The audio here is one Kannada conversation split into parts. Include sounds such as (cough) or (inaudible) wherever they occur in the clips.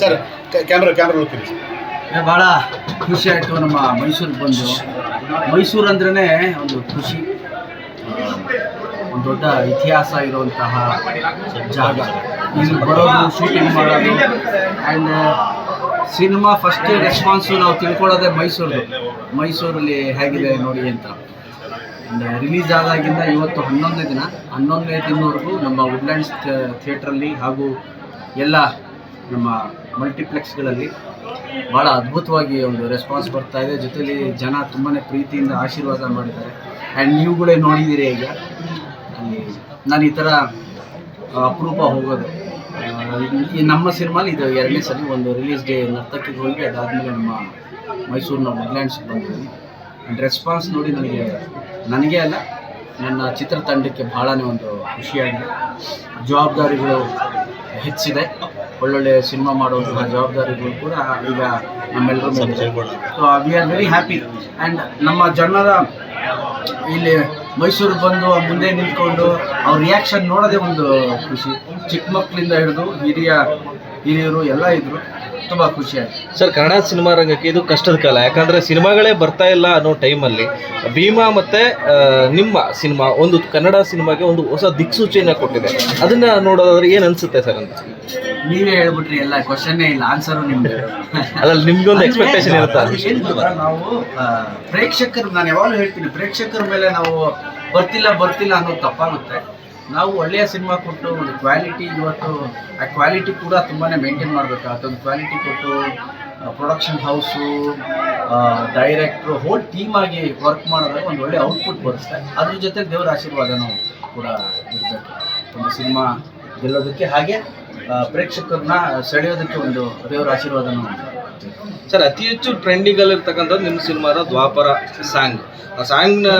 ಸರ್ ಕ್ಯಾಮ್ರಾ ಕ್ಯಾಮ್ರಾ ಹೋಗ್ತೀನಿ ಭಾಳ ಖುಷಿ ಆಯಿತು ನಮ್ಮ ಮೈಸೂರಿಗೆ ಬಂದು. ಮೈಸೂರು ಅಂದ್ರೇ ಒಂದು ಖುಷಿ. ಒಂದು ದೊಡ್ಡ ಇತಿಹಾಸ ಇರುವಂತಹ ಜಾಗ. ಇಲ್ಲಿ ಬರೋದು ಶೂಟಿಂಗ್ ಮಾಡೋದು. ಆ್ಯಂಡ್ ಸಿನಿಮಾ ಫಸ್ಟ್ ರೆಸ್ಪಾನ್ಸು ನಾವು ತಿಳ್ಕೊಳ್ಳೋದೇ ಮೈಸೂರು ಮೈಸೂರಲ್ಲಿ ಹೇಗಿದೆ ನೋಡಿ ಅಂತ. ರಿಲೀಸ್ ಆದಾಗಿಂದ ಇವತ್ತು ಹನ್ನೊಂದನೇ ದಿನ. ಹನ್ನೊಂದನೇ ದಿನವರೆಗೂ ನಮ್ಮ ವುಡ್ಲ್ಯಾಂಡ್ಸ್ ಥಿಯೇಟ್ರಲ್ಲಿ ಹಾಗೂ ಎಲ್ಲ ನಮ್ಮ ಮಲ್ಟಿಪ್ಲೆಕ್ಸ್ಗಳಲ್ಲಿ ಭಾಳ ಅದ್ಭುತವಾಗಿ ಒಂದು ರೆಸ್ಪಾನ್ಸ್ ಬರ್ತಾ ಇದೆ. ಜೊತೆಲಿ ಜನ ತುಂಬಾ ಪ್ರೀತಿಯಿಂದ ಆಶೀರ್ವಾದ ಮಾಡಿದ್ದಾರೆ. ಆ್ಯಂಡ್ ನೀವುಗಳೇ ನೋಡಿದ್ದೀರಿ ಈಗ. ನಾನು ಈ ಥರ ಅಪರೂಪ ಹೋಗೋದು. ಈ ನಮ್ಮ ಸಿನಿಮಾಲಿ ಇದು ಎರಡನೇ ಸಲ ಒಂದು ರಿಲೀಸ್ ಡೇ ನರ್ತಕ್ಕೆ ಹೋಗಿ ಅದಾದಮೇಲೆ ನಮ್ಮ ಮೈಸೂರಿನ ವುಡ್ಲ್ಯಾಂಡ್ಸ್ಗೆ ಬಂದಿದ್ದೀನಿ. ಆ್ಯಂಡ್ ರೆಸ್ಪಾನ್ಸ್ ನೋಡಿ ನನಗೆ ನನಗೆ ಅಲ್ಲ, ನನ್ನ ಚಿತ್ರತಂಡಕ್ಕೆ ಭಾಳನೇ ಒಂದು ಖುಷಿಯಾಗಿದೆ. ಜವಾಬ್ದಾರಿಗಳು ಹೆಚ್ಚಿದೆ. ಒಳ್ಳೊಳ್ಳೆ ಸಿನಿಮಾ ಮಾಡುವಂತಹ ಜವಾಬ್ದಾರಿಗಳು ಕೂಡ ಈಗ ನಮ್ಮೆಲ್ಲರ ಮೇಲೆ so we are very happy and ನಮ್ಮ ಜನರ ಇಲ್ಲಿ ಮೈಸೂರಿಗೆ ಬಂದು ಮುಂದೆ ನಿಂತ್ಕೊಂಡು ಅವ್ರ ರಿಯಾಕ್ಷನ್ ನೋಡೋದೇ ಒಂದು ಖುಷಿ. ಚಿಕ್ಕ ಮಕ್ಕಳಿಂದ ಹಿಡಿದು ಹಿರಿಯ ಹಿರಿಯರು ಎಲ್ಲ ಇದ್ರು. ತುಂಬ ಆಯ್ತು. ಸರ್ ಕನ್ನಡ ಸಿನಿಮಾ ರಂಗಕ್ಕೆ ಇದು ಕಷ್ಟದ ಕಾಲ. ಯಾಕಂದ್ರೆ ಸಿನಿಮಾಗಳೇ ಬರ್ತಾ ಇಲ್ಲ ಅನ್ನೋ ಟೈಮಲ್ಲಿ ಭೀಮಾ ಮತ್ತೆ ನಿಮ್ಮ ಸಿನಿಮಾ ಒಂದು ಕನ್ನಡ ಸಿನಿಮಾಗೆ ಒಂದು ಹೊಸ ದಿಕ್ಸೂಚಿಯನ್ನು ಕೊಟ್ಟಿದೆ. ಅದನ್ನ ನೋಡೋದಾದ್ರೆ ಏನು ಅನ್ಸುತ್ತೆ ಸರ್ ಅಂತ? ನೀವೇ ಹೇಳ್ಬಿಟ್ರಿ ಎಲ್ಲ ಕ್ವಶನ್ನೇ ಇಲ್ಲ ಆನ್ಸರು ನಿಮ್ದು. ಅದ್ರಲ್ಲಿ ನಿಮ್ಗೊಂದು ಎಕ್ಸ್ಪೆಕ್ಟೇಷನ್ ಇರುತ್ತೆ? ಅದು ಏನ್ ಗೊತ್ತಾ, ನಾವು ಆ, ಪ್ರೇಕ್ಷಕರು ನಾನು ಯಾವಾಗಲೂ ಹೇಳ್ತೀನಿ ಪ್ರೇಕ್ಷಕರ ಮೇಲೆ ನಾವು ಬರ್ತಿಲ್ಲ ಬರ್ತಿಲ್ಲ ಅನ್ನೋದು ತಪ್ಪಾಗುತ್ತೆ. ನಾವು ಒಳ್ಳೆಯ ಸಿನಿಮಾ ಕೊಟ್ಟು ಒಂದು ಕ್ವಾಲಿಟಿ ಇವತ್ತು ಆ ಕ್ವಾಲಿಟಿ ಕೂಡ ತುಂಬಾ ಮೇಂಟೈನ್ ಮಾಡಬೇಕು. ಅದೊಂದು ಕ್ವಾಲಿಟಿ ಕೊಟ್ಟು production house director whole team ಆಗಿ ವರ್ಕ್ ಮಾಡಿದ್ರೆ ಒಂದು ಒಳ್ಳೆ ಔಟ್ಪುಟ್ ಬರುತ್ತೆ. ಅದ್ರ ಜೊತೆ ದೇವರ ಆಶೀರ್ವಾದನೂ ಕೂಡ ಇರಬೇಕು. ಒಂದು ಸಿನಿಮಾ ಗೆಲ್ಲೋದಕ್ಕೆ ಹಾಗೆ ಪ್ರೇಕ್ಷಕರನ್ನ ಸೆಳೆಯೋದಕ್ಕೆ ಒಂದು ದೇವರ ಆಶೀರ್ವಾದ ಸರ್ ಅತಿ ಹೆಚ್ಚು ಟ್ರೆಂಡಿಂಗ್ ಅಲ್ಲಿ ಇರ್ತಕ್ಕಂಥದ್ದು ನಿಮ್ಮ ಸಿನಿಮಾದ ದ್ವಾಪರ ಸಾಂಗ್. ಆ ಸಾಂಗ್ನ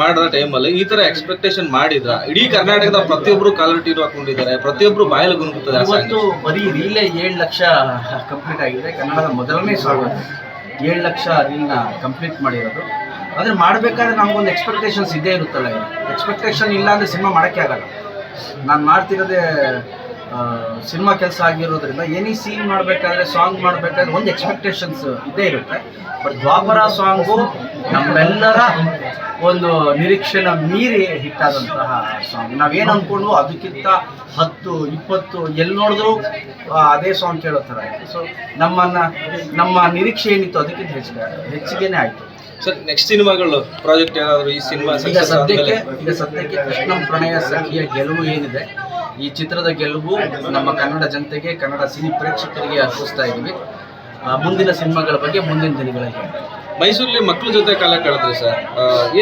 ಮಾಡಿದ ಟೈಮಲ್ಲಿ ಈ ತರ ಎಕ್ಸ್ಪೆಕ್ಟೇಷನ್ ಮಾಡಿದ್ರ ಇಡೀ ಕರ್ನಾಟಕದ ಪ್ರತಿಯೊಬ್ಬರು ಕಾಲರ್ ಟೀರು ಹಾಕೊಂಡಿದ್ದಾರೆ ಪ್ರತಿಯೊಬ್ಬರು ಬಾಯಲ್ಲಿ ಸಾಂಗ್. ಇವತ್ತು ಬರೀ ರೀಲೇ ಏಳು ಲಕ್ಷ ಕಂಪ್ಲೀಟ್ ಆಗಿದೆ. ಕನ್ನಡದ ಮೊದಲನೇ ಸಾಂಗ್ ಏಳು ಲಕ್ಷ ರೀಲ್ನ ಕಂಪ್ಲೀಟ್ ಮಾಡಿರೋದು. ಆದರೆ ಮಾಡಬೇಕಾದ್ರೆ ನಮಗೊಂದು ಎಕ್ಸ್ಪೆಕ್ಟೇಷನ್ಸ್ ಇದ್ದೇ ಇರುತ್ತಲ್ಲ ಎಕ್ಸ್ಪೆಕ್ಟೇಷನ್ ಇಲ್ಲ ಅಂದರೆ ಸಿನಿಮಾ ಮಾಡೋಕ್ಕೆ ಆಗಲ್ಲ. ನಾನು ಮಾಡ್ತಿರೋದೇ ಸಿನಿಮಾ ಕೆಲಸ ಆಗಿರೋದ್ರಿಂದ ಎನಿ ಸೀನ್ ಮಾಡಬೇಕಾದ್ರೆ ಸಾಂಗ್ ಮಾಡಬೇಕಾದ್ರೆ ಒಂದು ಎಕ್ಸ್ಪೆಕ್ಟೇಷನ್ಸ್ ಇದ್ದೇ ಇರುತ್ತೆ. ಬಟ್ ದ್ವಾಪರ ಸಾಂಗು ನಮ್ಮೆಲ್ಲರ ಒಂದು ನಿರೀಕ್ಷೆನ ಮೀರಿ ಹಿಟ್ಟಾದಂತಹ ಸಾಂಗ್ ನಾವೇನು ಅಂದ್ಕೊಂಡು ಅದಕ್ಕಿಂತ ಹತ್ತು ಇಪ್ಪತ್ತು ಎಲ್ಲಿ ನೋಡಿದ್ರು ಅದೇ ಸಾಂಗ್ ಕೇಳೋ ಥರ ಆಯಿತು ಸೊ ನಮ್ಮನ್ನು ನಮ್ಮ ನಿರೀಕ್ಷೆ ಏನಿತ್ತು ಅದಕ್ಕಿಂತ ಹೆಚ್ಚಿಗೆ ಹೆಚ್ಚಿಗೆನೇ ಆಯಿತು. ಸರ್ ನೆಕ್ಸ್ಟ್ ಸಿನಿಮಾಗಳು ಪ್ರಾಜೆಕ್ಟ್ ಏನಾದರೂ ಈ ಸಿನಿಮಾ ಈಗ ಸದ್ಯಕ್ಕೆ ಈಗ ಸದ್ಯಕ್ಕೆ ಕೃಷ್ಣ ಪ್ರಣಯ ಸಖಿಯ ಗೆಲುವು ಏನಿದೆ ಈ ಚಿತ್ರದ ಗೆಲುವು ನಮ್ಮ ಕನ್ನಡ ಜನತೆಗೆ ಕನ್ನಡ ಸಿನಿ ಪ್ರೇಕ್ಷಕರಿಗೆ ಅರ್ಪಿಸ್ತಾ ಇದ್ದೀವಿ. ಮುಂದಿನ ಸಿನಿಮಾಗಳ ಬಗ್ಗೆ ಮುಂದಿನ ದಿನಗಳಲ್ಲಿ. ಮೈಸೂರಲ್ಲಿ ಮಕ್ಕಳ ಜೊತೆ ಕಾಲ ಕಳೆದ್ರಿ ಸರ್.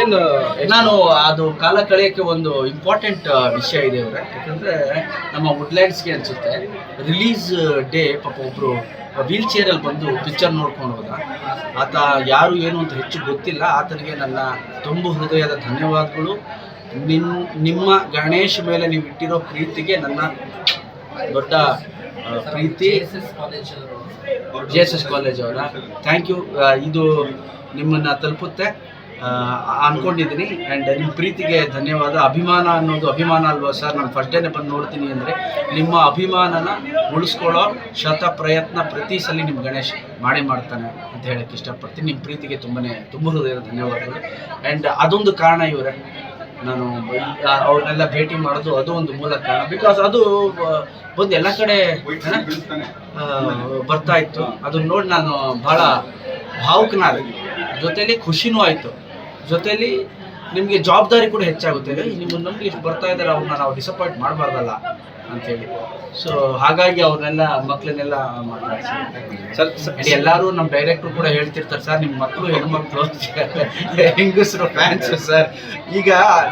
ಏನು ನಾನು ಅದು ಕಾಲ ಕಳೆಯೋಕ್ಕೆ ಒಂದು ಇಂಪಾರ್ಟೆಂಟ್ ವಿಷಯ ಇದೆ ಅವರ. ಯಾಕಂದರೆ ನಮ್ಮ ವುಡ್ಲ್ಯಾಂಡ್ಸ್ಗೆ ಅನಿಸುತ್ತೆ ರಿಲೀಸ್ ಡೇ ಪಾಪ ಒಬ್ಬರು ವೀಲ್ ಚೇರಲ್ಲಿ ಬಂದು ಪಿಕ್ಚರ್ ನೋಡ್ಕೊಂಡು ಹೋದ. ಆತ ಯಾರು ಏನು ಅಂತ ಹೆಚ್ಚು ಗೊತ್ತಿಲ್ಲ. ಆತನಿಗೆ ನನ್ನ ತುಂಬು ಹೃದಯದ ಧನ್ಯವಾದಗಳು. ನಿನ್ ನಿಮ್ಮ ಗಣೇಶ್ ಮೇಲೆ ನೀವು ಇಟ್ಟಿರೋ ಪ್ರೀತಿಗೆ ನನ್ನ ದೊಡ್ಡ ಪ್ರೀತಿ. ಜೆ ಎಸ್ ಎಸ್ ಕಾಲೇಜ್ ಅವರ. ಥ್ಯಾಂಕ್ ಯು ಇದು ನಿಮ್ಮನ್ನು ತಲುಪುತ್ತೆ. ಅಂದ್ಕೊಂಡಿದ್ದೀನಿ ಅನ್ಕೊಂಡಿದ್ದೀನಿ ಆ್ಯಂಡ್ ನಿಮ್ಮ ಪ್ರೀತಿಗೆ ಧನ್ಯವಾದ. ಅಭಿಮಾನ ಅನ್ನೋದು ಅಭಿಮಾನ ಅಲ್ವಾ ಸರ್? ನಾನು ಫಸ್ಟ್ ಡೇನೆ ಬಂದು ನೋಡ್ತೀನಿ ಅಂದರೆ ನಿಮ್ಮ ಅಭಿಮಾನನ ಉಳಿಸ್ಕೊಳ್ಳೋ ಶತ ಪ್ರಯತ್ನ ಪ್ರತಿ ಸಲ ನಿಮ್ಮ ಗಣೇಶ್ ಮಾಡಿ ಮಾಡ್ತಾನೆ ಅಂತ ಹೇಳಕ್ಕೆ ಇಷ್ಟಪಡ್ತೀನಿ. ನಿಮ್ಮ ಪ್ರೀತಿಗೆ ತುಂಬನೇ ತುಂಬ ಹೃದಯದ ಧನ್ಯವಾದಗಳು. ಆ್ಯಂಡ್ ಅದೊಂದು ಕಾರಣ ಇವರೇ. ನಾನು ಅವ್ರನ್ನೆಲ್ಲ ಭೇಟಿ ಮಾಡೋದು ಅದು ಒಂದು ಮೂಲ ಕಾರಣ ಬಿಕಾಸ್ ಅದು ಒಂದು ಬಂದು ಎಲ್ಲ ಕಡೆ ಬರ್ತಾ ಇತ್ತು. ಅದನ್ನ ನೋಡಿ ನಾನು ಭಾಳ ಭಾವುಕನಾದೆ. ಜೊತೆಯಲ್ಲಿ ಖುಷಿನೂ ಆಯಿತು. ಜೊತೆಲಿ ನಿಮಗೆ ಜವಾಬ್ದಾರಿ ಕೂಡ ಹೆಚ್ಚಾಗುತ್ತೆ. ನಿಮ್ಮ ನಂಬಿ ಎಷ್ಟು ಬರ್ತಾ ಇದ್ದಾರೆ ಅವ್ರನ್ನ ನಾವು ಡಿಸಪಾಯಿಂಟ್ ಮಾಡಬಾರ್ದಲ್ಲ ಅಂತೇಳಿ ಸೊ ಹಾಗಾಗಿ ಅವ್ರನ್ನೆಲ್ಲ ಮಕ್ಕಳನ್ನೆಲ್ಲ ಸರ್ ಎಲ್ಲರೂ ನಮ್ಮ ಡೈರೆಕ್ಟ್ರು ಕೂಡ ಹೇಳ್ತಿರ್ತಾರೆ ಸರ್ ನಿಮ್ಮ ಮಕ್ಕಳು ಹೆಣ್ಮಕ್ಳು (laughs) ಹೆಂಗಸರು ಫ್ಯಾನ್ಸ್ ಸರ್. ಈಗ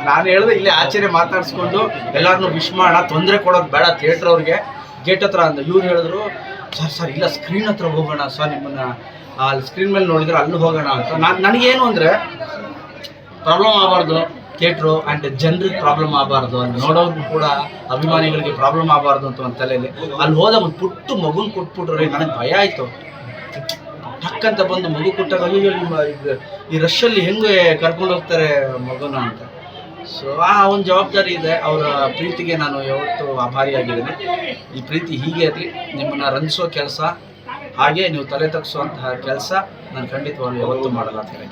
ನಾನು ಹೇಳಿದ್ರೆ ಇಲ್ಲಿ ಆಚೆನೆ ಮಾತಾಡಿಸ್ಕೊಂಡು ಎಲ್ಲರನ್ನು ವಿಶ್ ಮಾಡೋಣ ತೊಂದರೆ ಕೊಡೋದು ಬೇಡ ಥಿಯೇಟ್ರ್ ಅವ್ರಿಗೆ. ಗೇಟ್ ಹತ್ರ ಅಂದ ಇವ್ರು ಹೇಳಿದ್ರು ಸರ್ ಸರ್ ಇಲ್ಲ ಸ್ಕ್ರೀನ್ ಹತ್ರ ಹೋಗೋಣ ಸರ್ ನಿಮ್ಮನ್ನ. ಅಲ್ಲಿ ಸ್ಕ್ರೀನ್ ಮೇಲೆ ನೋಡಿದ್ರೆ ಅಲ್ಲಿ ಹೋಗೋಣ ಅಂತ. ನಾನು ನನಗೇನು ಅಂದರೆ ಪ್ರಾಬ್ಲಮ್ ಆಗಬಾರ್ದು, ಥಿಯೇಟ್ರು ಆ್ಯಂಡ್ ಜನರಿಗೆ ಪ್ರಾಬ್ಲಮ್ ಆಗಬಾರ್ದು ಅಲ್ಲಿ ನೋಡೋರ್ಗೂ ಕೂಡ ಅಭಿಮಾನಿಗಳಿಗೆ ಪ್ರಾಬ್ಲಮ್ ಆಗಬಾರ್ದು ಅಂತ ಒಂದು ತಲೆಯಲ್ಲಿ. ಅಲ್ಲಿ ಹೋದ ಒಂದು ಪುಟ್ಟು ಮಗುನ ಕೊಟ್ಬಿಟ್ರೆ ನನಗೆ ಭಯ ಆಯಿತು. ಟಕ್ಕಂತ ಬಂದು ಮಗು ಕೊಟ್ಟಾಗ ಈ ರಶಲ್ಲಿ ಹೆಂಗೆ ಕರ್ಕೊಂಡು ಹೋಗ್ತಾರೆ ಮಗುನ ಅಂತ. ಸೊ ಆ ಒಂದು ಜವಾಬ್ದಾರಿ ಇದೆ, ಅವರ ಪ್ರೀತಿಗೆ ನಾನು ಯಾವತ್ತೂ ಆಭಾರಿಯಾಗಿದ್ದೀನಿ. ಈ ಪ್ರೀತಿ ಹೀಗೆ ಇರಲಿ, ನಿಮ್ಮನ್ನು ರಂಜಿಸೋ ಕೆಲಸ, ಹಾಗೆ ನೀವು ತಲೆ ತಗ್ಸುವಂತಹ ಕೆಲಸ ನಾನು ಖಂಡಿತವಾಗ್ಲೂ ಯಾವತ್ತೂ ಮಾಡಲ್ಲ